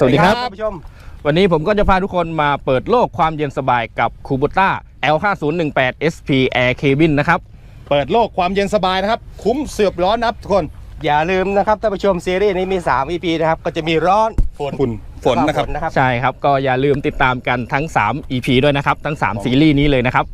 สวัสดีครับท่านผู้ชม วันนี้ผมก็จะพาทุกคนมาเปิดโลกความเย็นสบายกับคูบูต้า L5018 SP Air Cabin นะครับ เปิดโลกความเย็นสบายนะครับ คุ้มเสือบร้อนนะครับทุกคน อย่าลืมนะครับท่านผู้ชมซีรีส์นี้มี 3 EP นะครับ ก็จะมีร้อนฝนฝุ่นฝนนะครับฟ้าฝใช่ครับ ก็อย่าลืมติดตามกันทั้ง 3 EP ด้วยนะครับ ทั้ง 3 ซีรีส์นี้เลยนะครับ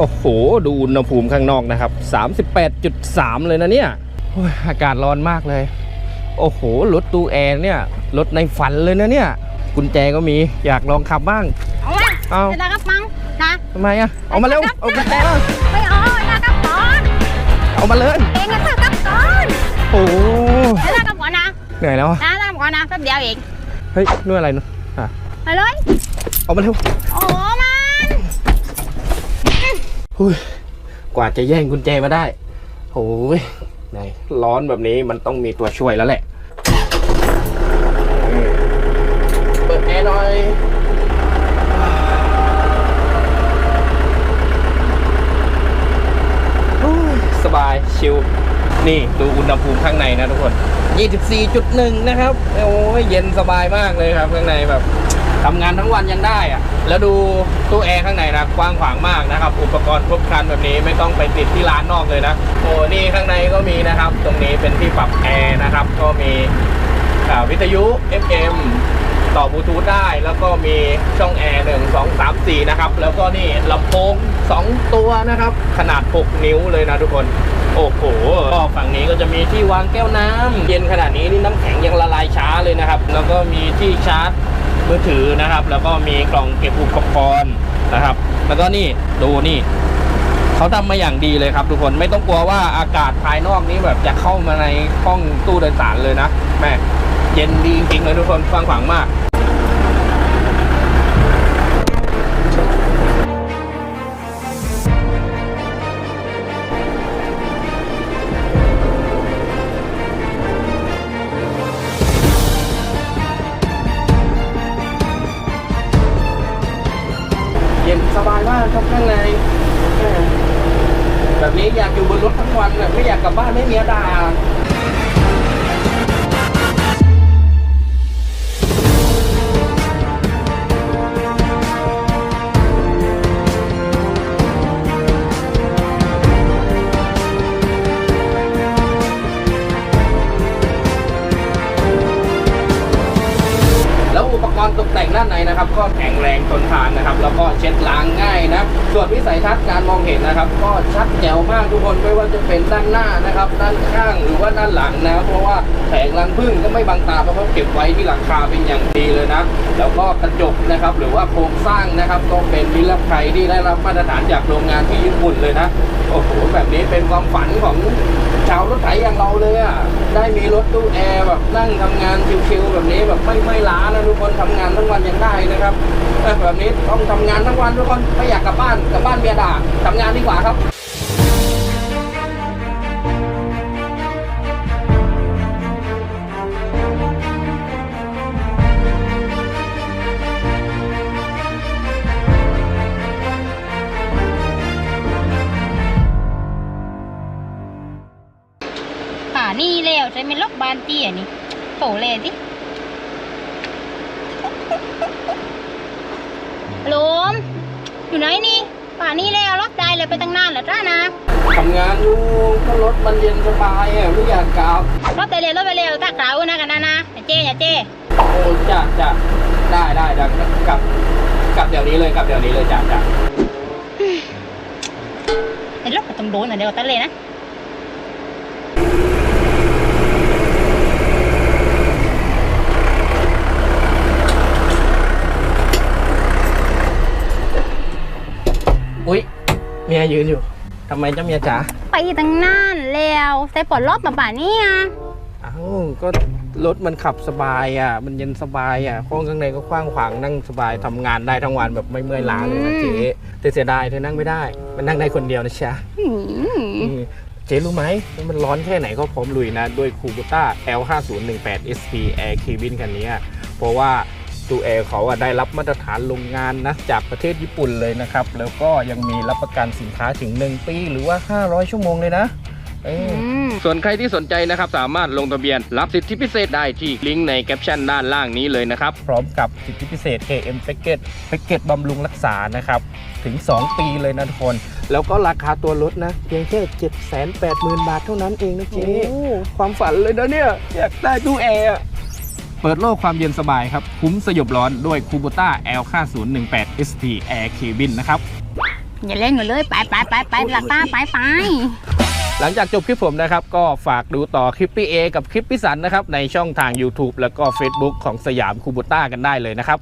โอ้โห ดูอุณหภูมิข้างนอกนะครับ 38.3 เลยนะเนี่ยโอ้ยอากาศร้อนมากเลย โอ้โห รถตู้แอร์เนี่ย รถในฝันเลยนะเนี่ย กุญแจก็มี อยากลองขับบ้าง เอาละเอาจะได้กับมังนะทำไมอะเอามาเร็ว เอากุญแจมาไม่เอาจะกับก่อนเอามาเลย เองก็จะกับก่อนโอ้โหจะได้กับก่อนนะ เหนื่อยแล้วอะนะได้กับก่อนนะแป๊บเดียวเอง เฮ้ยนู่นอะไรนู่นอะไปเลย เอามาเร็วโอ้มันหุย กว่าจะแย่งกุญแจมาได้โอ้ยไหนร้อนแบบนี้มันต้องมีตัวช่วยแล้วแหละ เปิดแอร์หน่อยโอ้ยสบายชิลนี่ดูอุณหภูมิข้างในนะทุกคน 24.1 นะครับ โอ้ยเย็นสบายมากเลยครับข้างในแบบทำงานทั้งวันยังได้อะ แล้วดูตู้แอร์ข้างในนะกว้างขวางมากนะครับ อุปกรณ์ครบครันแบบนี้ไม่ต้องไปติดที่ร้านนอกเลยนะโอ้นี่ข้างในก็มีนะครับ ตรงนี้เป็นที่ปรับแอร์นะครับ ก็มีวิทยุ FM ต่อบลูทูธได้ แล้วก็มีช่องแอร์หนึ่งสองสามสี่นะครับ แล้วก็นี่ลำโพงสองตัวนะครับ ขนาด 6 นิ้วเลยนะทุกคน โอ้โหก็ฝั่งนี้ก็จะมีที่วางแก้วน้ำเย็นขนาดนี้นี่น้ำแข็งยังละลายช้าเลยนะครับ แล้วก็มีที่ชาร์จ มือถือนะครับ แล้วก็มีกล่องเก็บอุปกรณ์นะครับ แล้วก็นี่ดูนี่เขาทำมาอย่างดีเลยครับ ทุกคนไม่ต้องกลัวว่าอากาศภายนอกนี้แบบจะเข้ามาในห้องตู้โดยสารเลยนะแม่เย็นดีจริงเลยทุกคนฟังขวังมาก ย็นสบายมากครับข้างในแบบนี้อยากอยู่บนรถทั้งวันแบบไม่อยากกลับบ้านไม่มีอาดา นะครับ ก็แข็งแรงทนทานนะครับ แล้วก็เช็ดล้างง่ายนะส่วนวิสัยทัศน์การมองเห็นนะครับ ก็ชัดแจ๋วมากทุกคนไม่ว่าจะเป็นด้านหน้านะครับ ด้านข้างหรือว่าด้านหลังนะเพราะว่าแผงรังพึ่งก็ไม่บังตาเพราะเขาเก็บไว้ที่หลังคาเป็นอย่างดีเลยนะ แล้วก็กระจกนะครับ หรือว่าโครงสร้างนะครับก็เป็นนิรภัยที่ได้รับมาตรฐานจากโรงงานที่ญี่ปุ่นเลยนะโอ้โหแบบนี้เป็นความฝันของชาวรถไถอย่างเราเลยอะได้มีรถตู้แอร์แบบนั่งทำงานชิวๆแบบนี้แบบไม่ไม่ล้านะ คนทำงานทั้งวันยังได้นะครับแบบนี้ต้องทำงานทั้งวันทุกคนไม่อยากกลับบ้านกลับบ้านเมียด่าทำงานดีกว่าครับป่านี่แล้วใช้เป็นลบบานตี้ยนี่โผล่เลยสิ ลโหลม อยู่ไหนนี่ป่านี่แล้วรถได้เลยไปตั้งนานแล้วจ้านะทำงานอยู่ก็รถมันเย็นสบายอะไม่อยากกลับรถไปเร็วรถไปเร็วตาเกลานะกันนะนะอย่าเจ้อย่าเจ้โอ้จ้ะจ้ะได้ได้ได้กลับกลับเดี๋ยวนี้เลยกลับเดี๋ยวนี้เลยจ้ะจ้ะไอ้รถก็ต้องโดนอะเดี๋ยวตันเลยนะ อุ้ยเมียยืนอยู่ทำไมเจ้าเมียจ๋าไปตั้งนานแล้วใส่ปลดรอบมาป่านนี้อะเอ้าก็รถมันขับสบายอะ มันเย็นสบายอะห้องข้างในก็กว้างขวางนั่งสบายทำงานได้ทั้งวันแบบไม่เมื่อยล้าเลยนะเจ๊แต่เสียดายเธอนั่งไม่ได้ มันนั่งได้คนเดียวนะจ๊ะอืมอืมเจ๊รู้ไหมว่ามันร้อนแค่ไหนก็พร้อมลุยนะ ด้วยคูบูต้า L5018 SP Air Cabin คันนี้อะเพราะว่า ตัวแอร์เขาอะได้รับมาตรฐานโรงงานนะจากประเทศญี่ปุ่นเลยนะครับ แล้วก็ยังมีรับประกันสินค้าถึง 1 ปีหรือว่า 500 ชั่วโมงเลยนะเอออืมส่วนใครที่สนใจนะครับ สามารถลงทะเบียนรับสิทธิพิเศษได้ที่ลิงก์ในแคปชั่นด้านล่างนี้เลยนะครับ พร้อมกับสิทธิพิเศษ KM Package Package บำรุงรักษานะครับถึง 2 ปีเลยนะทุกคน แล้วก็ราคาตัวรถนะ เพียงแค่ 780,000 บาทเท่านั้นเองนะเจ๊ความฝันเลยนะเนี่ย อยากได้ตู้แอร์อะ เปิดโลกความเย็นสบายครับ คุ้มสยบร้อนด้วยคูโบต้า L5018 SP Air Cabin นะครับ อย่าเล่นกันเลยไปไปไปไปหลักป้าไปไปหลังจากจบคลิปผมนะครับ ก็ฝากดูต่อคลิปพี่เอกับคลิปพี่สันนะครับ ในช่องทาง YouTube แล้วก็ Facebook ของสยามคูบูต้ากันได้เลยนะครับ